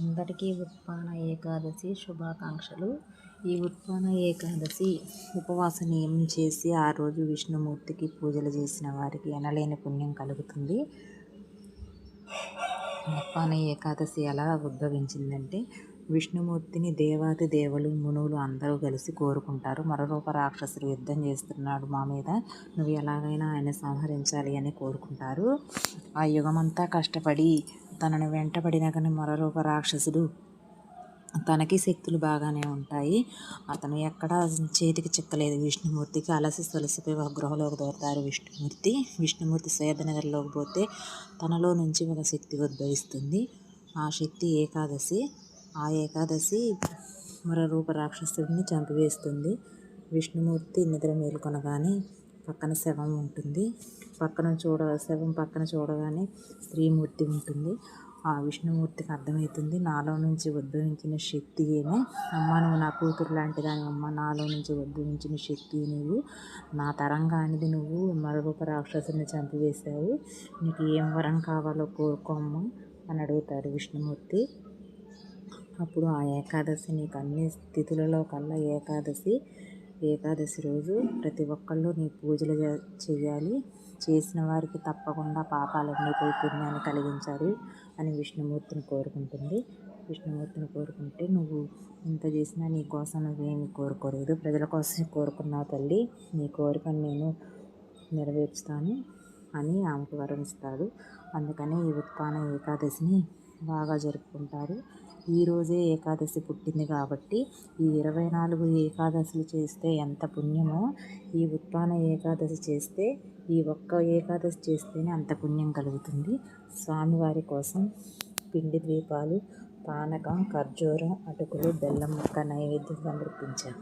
అందరికీ ఉత్పాన ఏకాదశి శుభాకాంక్షలు. ఈ ఉత్పాన ఏకాదశి ఉపవాస నియమం చేసి ఆ రోజు విష్ణుమూర్తికి పూజలు చేసిన వారికి ఎనలేని పుణ్యం కలుగుతుంది. ఉత్పాన ఏకాదశి ఎలా ఉద్భవించిందంటే విష్ణుమూర్తిని దేవాది దేవులు మునులు అందరూ కలిసి కోరుకుంటారు. మరొక రాక్షసుడు యుద్ధం చేస్తున్నాడు మా మీద. నువ్వు ఎలాగైనా ఆయన సంహరించాలి అని కోరుకుంటారు. ఆ యుగమంతా కష్టపడి తనను వెంటబడిన కానీ మరొక రాక్షసుడు తనకి శక్తులు బాగానే ఉంటాయి. అతను ఎక్కడ చేతికి చిక్కలేదు. విష్ణుమూర్తికి అలసి సొలసిపోయి ఒక గృహలోకి దోరుతారు విష్ణుమూర్తి. విష్ణుమూర్తి స్వేదనగర్లోకి పోతే తనలో నుంచి ఒక శక్తి ఉద్భవిస్తుంది. ఆ శక్తి ఏకాదశి. ఆ ఏకాదశి మరో రూప రాక్షసుడిని చంపివేస్తుంది. విష్ణుమూర్తి నిద్ర మేలుకొనగానే పక్కన శవం ఉంటుంది. పక్కన చూడ శవం పక్కన చూడగానే స్త్రీమూర్తి ఉంటుంది. ఆ విష్ణుమూర్తికి అర్థమవుతుంది నాలో నుంచి ఉద్భవించిన శక్తి ఏమే? అమ్మ నువ్వు నా కూతురు లాంటి దాని అమ్మ నాలో నుంచి ఉద్భవించిన శక్తి నువ్వు నా తరంగానిది నువ్వు మరొక రాక్షసుని చంపివేశావు. నీకు ఏం వరం కావాలో కోరుకోమ్మ అని అడుగుతాడు విష్ణుమూర్తి. అప్పుడు ఆ ఏకాదశి నీకు అన్ని స్థితులలో కల్లా ఏకాదశి. ఏకాదశి రోజు ప్రతి ఒక్కళ్ళు నీ పూజలు చేయాలి. చేసిన వారికి తప్పకుండా పాపాలన్నీ పోయి పుణ్యాన్ని కలిగించాలి అని విష్ణుమూర్తిని కోరుకుంటుంది. విష్ణుమూర్తిని కోరుకుంటే నువ్వు ఇంత చేసినా నీ కోసం నువ్వేమి కోరుకోలేదు. ప్రజల కోసం కోరుకున్నావు తల్లి. నీ కోరికను నేను నెరవేర్చుతాను అని ఆమెకు వరణిస్తాడు అందుకని ఈ ఉత్పాన ఏకాదశిని బాగా జరుపుకుంటారు. ఈరోజే ఏకాదశి పుట్టింది కాబట్టి ఈ ఇరవై నాలుగు ఏకాదశులు చేస్తే ఎంత పుణ్యమో ఈ ఉత్పాన ఏకాదశి చేస్తే ఈ ఒక్క ఏకాదశి చేస్తేనే అంత పుణ్యం కలుగుతుంది. స్వామివారి కోసం పిండి ద్వీపాలు పానకం ఖర్జూరం అటుకులు బెల్లం ముక్క నైవేద్యం సమర్పించాం